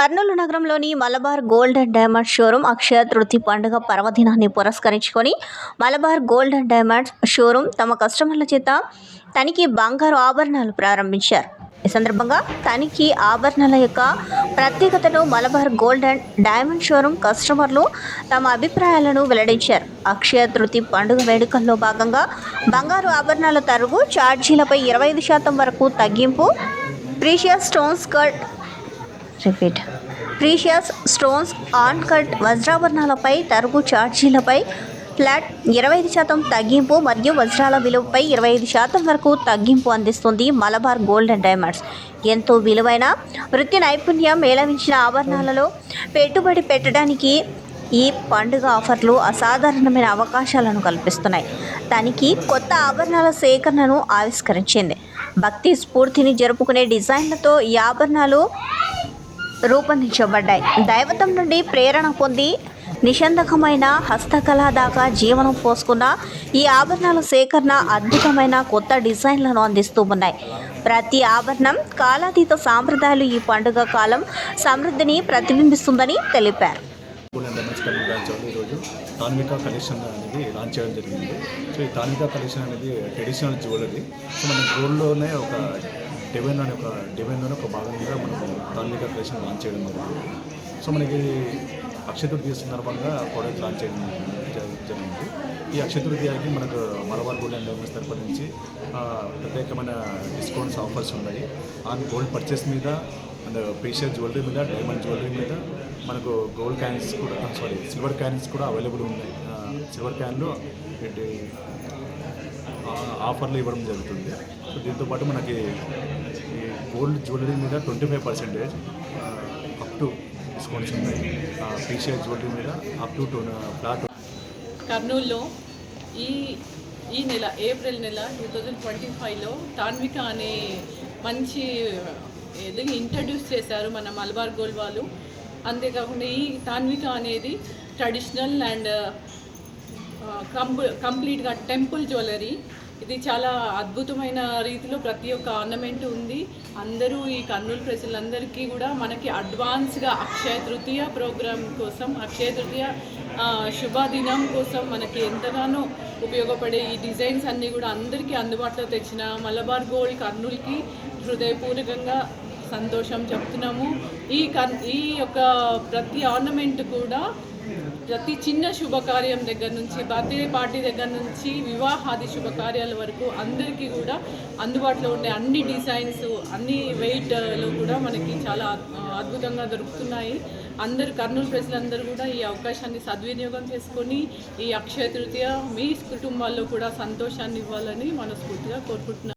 కర్నూలు నగరంలోని Malabar gold and diamond showroom Akshaya Tritiya పండుగ పర్వదినాన్ని పురస్కరించుకొని Malabar gold and diamonds showroom తమ కస్టమర్ల చేత తనిఖీ బంగారు ఆభరణాలు ప్రారంభించారు. ఈ సందర్భంగా తనిఖీ ఆభరణాల యొక్క ప్రత్యేకతను Malabar gold and diamond showroom కస్టమర్లు తమ అభిప్రాయాలను వెల్లడించారు. అక్షయ తృతి పండుగ వేడుకల్లో భాగంగా బంగారు ఆభరణాల తరుగు ఛార్జీలపై ఇరవై ఐదు శాతం వరకు తగ్గింపు precious stones cut repeat precious stones on cut వజ్రాభరణాలపై తరుగు ఛార్జీలపై ఫ్లాట్ ఇరవై ఐదు శాతం తగ్గింపు మరియు వజ్రాల విలువపై ఇరవై ఐదు శాతం వరకు తగ్గింపు అందిస్తుంది మలబార్ గోల్డ్ అండ్ డైమండ్స్. ఎంతో విలువైన వృత్తి నైపుణ్యం మేళవించిన ఆభరణాలలో పెట్టుబడి పెట్టడానికి ఈ పండుగ ఆఫర్లు అసాధారణమైన అవకాశాలను కల్పిస్తున్నాయి. దానికి కొత్త ఆభరణాల సేకరణను ఆవిష్కరించింది. భక్తి స్ఫూర్తిని జరుపుకునే డిజైన్లతో ఈ ఆభరణాలు రూపొందించబడ్డాయి. దైవతం నుండి ప్రేరణ పొంది నిషంధకమైన హస్తకళ దాకా జీవనం పోసుకున్న ఈ ఆభరణాల సేకరణ అద్భుతమైన కొత్త డిజైన్లను అందిస్తూ ఉన్నాయి. ప్రతి ఆభరణం కాలాతీత సాంప్రదాయాలు ఈ పండుగ కాలం సమృద్ధిని ప్రతిబింబిస్తుందని తెలిపారు. ఈరోజు తాన్విక కలెక్షన్ అనేది లాంచ్ చేయడం జరిగింది. సో ఈ తాన్విక కలెక్షన్ అనేది ట్రెడిషనల్ జ్యువెలరీ సో మన గోల్డ్లోనే ఒక డివైన్ అనే ఒక డివైన్లోనే ఒక భాగంగా మనం తాన్విక కలెక్షన్ లాంచ్ చేయడం జరిగింది సో మనకి అక్షతృతీయ సందర్భంగా ప్రోడక్ట్ లాంచ్ చేయడం జరిగింది. ఈ అక్షయ మనకు మలబార్ గోల్డ్ అండ్ డైమండ్స్ తరపు నుంచి ప్రత్యేకమైన డిస్కౌంట్స్ ఆఫర్స్ ఉన్నాయి. ఆన్ గోల్డ్ పర్చేస్ మీద అండ్ ప్రీషియస్ జ్యువెలరీ మీద డైమండ్ జ్యువెలరీ మీద మనకు గోల్డ్ క్యాన్స్ కూడా సారీ సిల్వర్ క్యాన్స్ కూడా అవైలబుల్ ఉన్నాయి. సిల్వర్ క్యాన్లు ఏంటి ఆఫర్లు ఇవ్వడం జరుగుతుంది. సో దీంతోపాటు మనకి ఈ గోల్డ్ జ్యువెలరీ మీద twenty five percentage up to discounts ఉన్నాయి. ప్రీషియస్ జ్యువెలరీ మీద అప్ టు టూ ఫ్లాట్ కర్నూలులో ఈ ఈ నెల ఏప్రిల్ నెల టూ థౌజండ్ ట్వంటీ ఫైవ్లో తాన్విక అనే మంచి ఏదో ఇంట్రడ్యూస్ చేశారు మన మలబార్ గోల్డ్ వాళ్ళు అంతేకాకుండా ఈ తాన్విక అనేది ట్రెడిషనల్ అండ్ కంప్ కంప్లీట్గా టెంపుల్ జ్యువెలరీ. ఇది చాలా అద్భుతమైన రీతిలో ప్రతి ఒక్క ఆర్నమెంట్ ఉంది. అందరూ ఈ కర్నూలు ప్రజలందరికీ కూడా మనకి అడ్వాన్స్గా అక్షయ తృతీయ ప్రోగ్రామ్ కోసం అక్షయ తృతీయ శుభదినం కోసం మనకి ఎంతగానో ఉపయోగపడే ఈ డిజైన్స్ అన్నీ కూడా అందరికీ అందుబాటులో తెచ్చిన మలబార్ గోల్డ్ కర్నూలుకి హృదయపూర్వకంగా సంతోషం చెప్తున్నాము. ఈ కన్ ఈ యొక్క ప్రతి ఆర్నమెంట్ కూడా ప్రతి చిన్న శుభకార్యం దగ్గర నుంచి బర్త్డే పార్టీ దగ్గర నుంచి వివాహాది శుభకార్యాల వరకు అందరికీ కూడా అందుబాటులో ఉండే అన్ని డిజైన్స్ అన్ని వెయిట్లో కూడా మనకి చాలా అద్భుతంగా దొరుకుతున్నాయి. అందరు కర్నూలు ప్రజలందరూ కూడా ఈ అవకాశాన్ని సద్వినియోగం చేసుకొని ఈ అక్షయ తృతీయ మీ కుటుంబాల్లో కూడా సంతోషాన్ని ఇవ్వాలని మనస్ఫూర్తిగా కోరుకుంటున్నాను